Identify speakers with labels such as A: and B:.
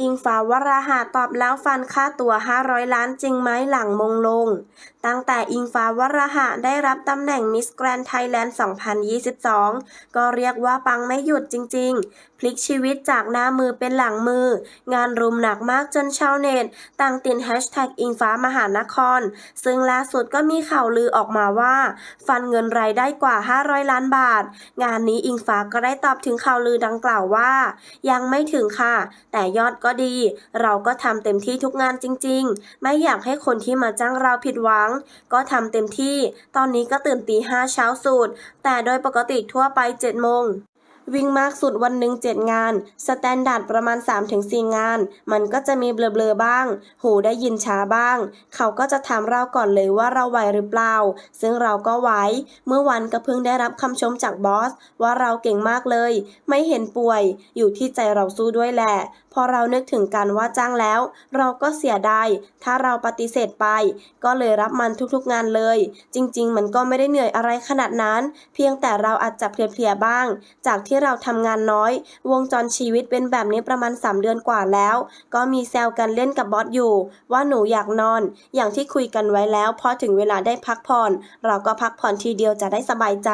A: อิงฟ้าวราหะตอบแล้วฟันค่าตัว 500 ล้านจริงไหมหลังมงลง ตั้งแต่อิงฟ้าวราหะได้รับตำแหน่งมิสแกรน d ไทยแลนด์ 2022 ก็เรียกว่าปังไม่หยุดจริง ๆ พลิกชีวิตจากหน้ามือเป็นหลังมือ งานรุมหนักมากจนชาวเน็ตต่างติดแฮชแท็กอิงฟ้ามหานคร ซึ่งล่าสุดก็มีข่าวลือออกมาว่า ฟันเงินรายได้กว่า 500 ล้านบาท งานนี้อิงฟ้าก็ได้ตอบถึงข่าวลือดังกล่าวว่า ยังไม่ถึงค่ะ แต่ยอดก็ดี เราก็ทำเต็มที่ทุกงานจริง ๆ ไม่อยากให้คนที่มาจ้างเราผิดหวัง ก็ทำเต็มที่ ตอนนี้ก็ตื่นตีห้าเช้าสุด แต่โดยปกติทั่วไป7โมงวิ่งมากสุดวันหนึ่ง7 งาน สแตนดาร์ดประมาณ 3-4 งาน มันก็จะมีเบลอๆบ้าง หูได้ยินช้าบ้าง เขาก็จะถามเราก่อนเลยว่าเราไหวหรือเปล่า ซึ่งเราก็ไหว เมื่อวันก็เพิ่งได้รับคำชมจากบอส ว่าเราเก่งมากเลย ไม่เห็นป่วย อยู่ที่ใจเราสู้ด้วยแหละพอเรานึกถึงการว่าจ้างแล้ว เราก็เสียดายถ้าเราปฏิเสธไป ก็เลยรับมันทุกๆงานเลย จริง ๆ มันก็ไม่ได้เหนื่อยอะไรขนาดนั้น เพียงแต่เราอาจจะเพลียๆบ้าง จากที่เราทำงานน้อย วงจรชีวิตเป็นแบบนี้ประมาณ 3 เดือนกว่าแล้ว ก็มีแซวกันเล่นกับบอสอยู่ ว่าหนูอยากนอน อย่างที่คุยกันไว้แล้วพอถึงเวลาได้พักผ่อน เราก็พักผ่อนทีเดียวจะได้สบายใจ